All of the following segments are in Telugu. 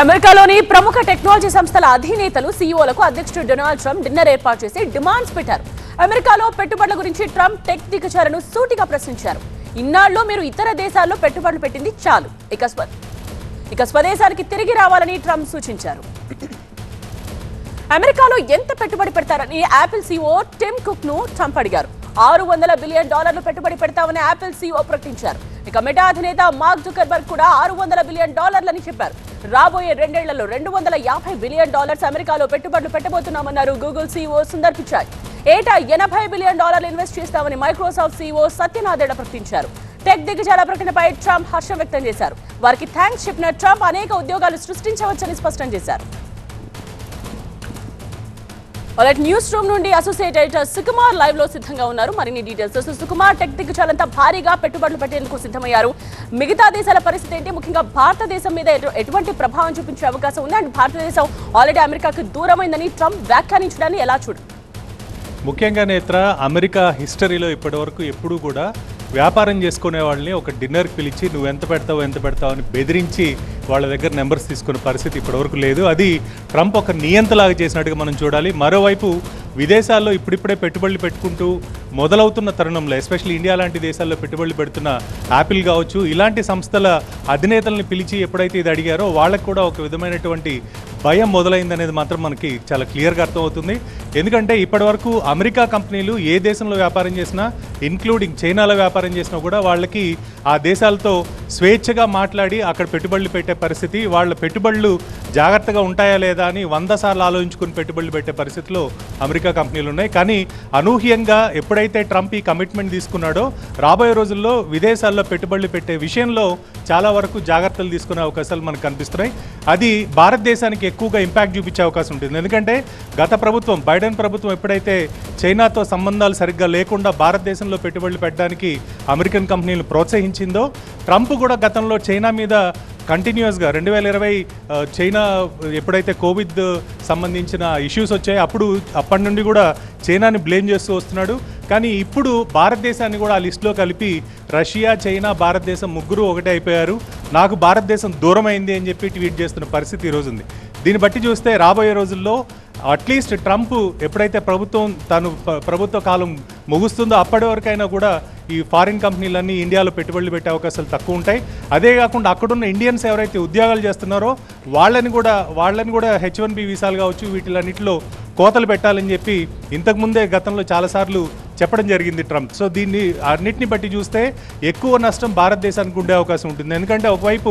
అమెరికాలోని ప్రముఖ టెక్నాలజీ సంస్థల అధినేతలు సీఈఓలకు అధ్యక్షుడు డొనాల్డ్ ట్రంప్ డిన్నర్ ఏర్పాటు చేసి డిమాండ్స్ పెట్టారు. అమెరికాలో పెట్టుబడుల గురించి ట్రంప్ టెక్ దిగచారను సూటిగా ప్రశ్నించారు. ఇన్నాళ్ళు మీరు ఇతర దేశాల్లో పెట్టుబడులు పెట్టింది చాలు. ఇక ఇక స్వదేశానికి తిరిగి రావాలని ట్రంప్ సూచించారు. అమెరికాలో ఎంత పెట్టుబడి పెడతారని యాపిల్ సీఓ టిమ్ కుక్ను ట్రంప్ అడిగారు. ఆరు వందల బిలియన్ డాలర్లు పెట్టుబడి పెడతామని యాపిల్ సీఓ ప్రకటించారు. ఇక మెటా అధినేత మార్క్ జుకర్బర్గ్ కూడా ఆరు వందల బిలియన్ డాలర్లని చెప్పారు. రాబోయే రెండేళ్ళలో రెండు వందల యాభై బిలియన్ డాలర్స్ అమెరికాలో పెట్టుబడులు పెట్టబోతున్నామన్నారు గూగుల్ సీఓ సుందర్ పిచాయ్ ఏటా ఎనభై బిలియన్ డాలర్లు ఇన్వెస్ట్ చేస్తామని మైక్రోసాఫ్ట్ సీఓ సత్యనాథేడ ప్రకటించారు. టెక్ దిగ్గజాల ప్రకటనపై ట్రంప్ హర్షం వ్యక్తం చేశారు. వారికి థ్యాంక్స్ చెప్పిన ట్రంప్ అనేక ఉద్యోగాలు సృష్టించవచ్చని స్పష్టం చేశారు. అలాంటి న్యూస్ రూమ్ నుండి అసోసియేట్ ఎడిటర్ సుకుమార్ లైవ్లో సిద్ధంగా ఉన్నారు. మరిన్ని డీటెయిల్స్ సుకుమార్ టెక్ దిగ్గజాలంతా భారీగా పెట్టుబడులు పెట్టేందుకు సిద్ధమయ్యారు. మిగతా దేశాల పరిస్థితి ఏంటి? ముఖ్యంగా భారతదేశం మీద ఎటు- ఎటువంటి ప్రభావం చూపించే అవకాశం ఉంది? అండ్ భారతదేశం ఆల్రెడీ అమెరికాకు దూరమైందని ట్రంప్ వ్యాఖ్యానించడాన్ని ఎలా చూడు? ముఖ్యంగా నేత్ర అమెరికా హిస్టరీలో ఇప్పటివరకు ఎప్పుడూ కూడా వ్యాపారం చేసుకునే వాళ్ళని ఒక డిన్నర్కి పిలిచి నువ్వు ఎంత పెడతావు ఎంత పెడతావు అని బెదిరించి వాళ్ళ దగ్గర నెంబర్స్ తీసుకునే పరిస్థితి ఇప్పటివరకు లేదు. అది ట్రంప్ ఒక నియంతలాగా చేసినట్టుగా మనం చూడాలి. మరోవైపు విదేశాల్లో ఇప్పుడిప్పుడే పెట్టుబడులు పెట్టుకుంటూ మొదలవుతున్న తరుణంలో ఎస్పెషల్లీ ఇండియా లాంటి దేశాల్లో పెట్టుబడులు పెడుతున్న యాపిల్ కావచ్చు ఇలాంటి సంస్థల అధినేతల్ని పిలిచి ఎప్పుడైతే ఇది అడిగారో వాళ్ళకు కూడా ఒక విధమైనటువంటి భయం మొదలైందనేది మాత్రం మనకి చాలా క్లియర్గా అర్థమవుతుంది. ఎందుకంటే ఇప్పటివరకు అమెరికా కంపెనీలు ఏ దేశంలో వ్యాపారం చేసినా ఇన్క్లూడింగ్ చైనాలో వ్యాపారం చేసినా కూడా వాళ్ళకి ఆ దేశాలతో స్వేచ్ఛగా మాట్లాడి అక్కడ పెట్టుబడులు పెట్టే పరిస్థితి వాళ్ళ పెట్టుబడులు జాగ్రత్తగా ఉంటాయా లేదా అని వంద సార్లు ఆలోచించుకుని పెట్టుబడులు పెట్టే పరిస్థితిలో అమెరికా కంపెనీలు ఉన్నాయి. కానీ అనూహ్యంగా ఎప్పుడైతే ట్రంప్ ఈ కమిట్మెంట్ తీసుకున్నాడో రాబోయే రోజుల్లో విదేశాల్లో పెట్టుబడులు పెట్టే విషయంలో చాలా వరకు జాగ్రత్తలు తీసుకునే అవకాశాలు మనకు కనిపిస్తున్నాయి. అది భారతదేశానికి ఎక్కువగా ఇంపాక్ట్ చూపించే అవకాశం ఉంటుంది. ఎందుకంటే గత ప్రభుత్వం బైడెన్ ప్రభుత్వం ఎప్పుడైతే చైనాతో సంబంధాలు సరిగ్గా లేకుండా భారతదేశంలో పెట్టుబడులు పెట్టడానికి అమెరికన్ కంపెనీలు ప్రోత్సహించిందో ట్రంప్ కూడా గతంలో చైనా మీద కంటిన్యూస్గా రెండు వేల ఇరవై చైనా ఎప్పుడైతే కోవిడ్ సంబంధించిన ఇష్యూస్ వచ్చాయో అప్పుడు అప్పటి నుండి కూడా చైనాని బ్లేమ్ చేస్తూ వస్తున్నాడు. కానీ ఇప్పుడు భారతదేశాన్ని కూడా ఆ లిస్టులో కలిపి రష్యా చైనా భారతదేశం ముగ్గురు ఒకటే అయిపోయారు. నాకు భారతదేశం దూరం అయింది అని చెప్పి ట్వీట్ చేస్తున్న పరిస్థితి ఈరోజు ఉంది దీన్ని బట్టి చూస్తే రాబోయే రోజుల్లో అట్లీస్ట్ ట్రంప్ ఎప్పుడైతే ప్రభుత్వం తను ప్రభుత్వ కాలం ముగుస్తుందో అప్పటి వరకైనా కూడా ఈ ఫారిన్ కంపెనీలన్నీ ఇండియాలో పెట్టుబడులు పెట్టే అవకాశాలు తక్కువ ఉంటాయి. అదే కాకుండా అక్కడున్న ఇండియన్స్ ఎవరైతే ఉద్యోగాలు చేస్తున్నారో వాళ్ళని కూడా వాళ్ళని కూడా హెచ్ వన్ బి వీసాలు కావచ్చు వీటిలన్నిటిలో కోతలు పెట్టాలని చెప్పి ఇంతకుముందే గతంలో చాలాసార్లు చెప్పడం జరిగింది ట్రంప్. సో దీన్ని అన్నిటిని బట్టి చూస్తే ఎక్కువ నష్టం భారతదేశానికి ఉండే అవకాశం ఉంటుంది. ఎందుకంటే ఒకవైపు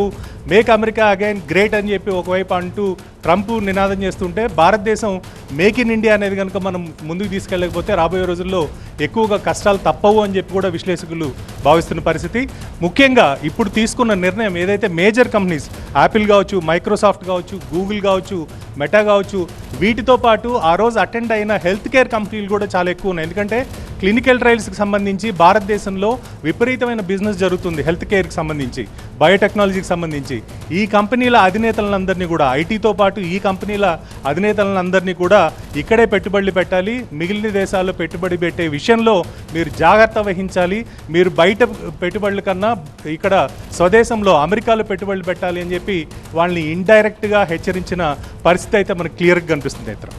మేక్ అమెరికా అగైన్ గ్రేట్ అని చెప్పి ఒకవైపు అంటూ ట్రంప్ నినాదం చేస్తుంటే భారతదేశం మేక్ ఇన్ ఇండియా అనేది కనుక మనం ముందుకు తీసుకెళ్ళకపోతే రాబోయే రోజుల్లో ఎక్కువగా కష్టాలు తప్పవు అని చెప్పి కూడా విశ్లేషకులు భావిస్తున్న పరిస్థితి. ముఖ్యంగా ఇప్పుడు తీసుకున్న నిర్ణయం ఏదైతే మేజర్ కంపెనీస్ యాపిల్ కావచ్చు మైక్రోసాఫ్ట్ కావచ్చు గూగుల్ కావచ్చు మెటా కావచ్చు. వీటితో పాటు ఆ రోజు అటెండ్ అయిన హెల్త్ కేర్ కంపెనీలు కూడా చాలా ఎక్కువ ఉన్నాయి. ఎందుకంటే క్లినికల్ ట్రయల్స్కి సంబంధించి భారతదేశంలో విపరీతమైన బిజినెస్ జరుగుతుంది హెల్త్ కేర్కి సంబంధించి బయోటెక్నాలజీకి సంబంధించి. ఈ కంపెనీల అధినేతలందరినీ కూడా ఐటీతో పాటు ఈ కంపెనీల అధినేతలందరినీ కూడా ఇక్కడే పెట్టుబడులు పెట్టాలి. మిగిలిన దేశాల్లో పెట్టుబడి పెట్టే విషయంలో మీరు జాగ్రత్త వహించాలి. మీరు బయట పెట్టుబడుల కన్నా ఇక్కడ స్వదేశంలో అమెరికాలో పెట్టుబడులు పెట్టాలి అని చెప్పి వాళ్ళని ఇండైరెక్ట్గా హెచ్చరించిన పరిస్థితి అయితే మనకు క్లియర్గా కనిపిస్తుంది ఇతర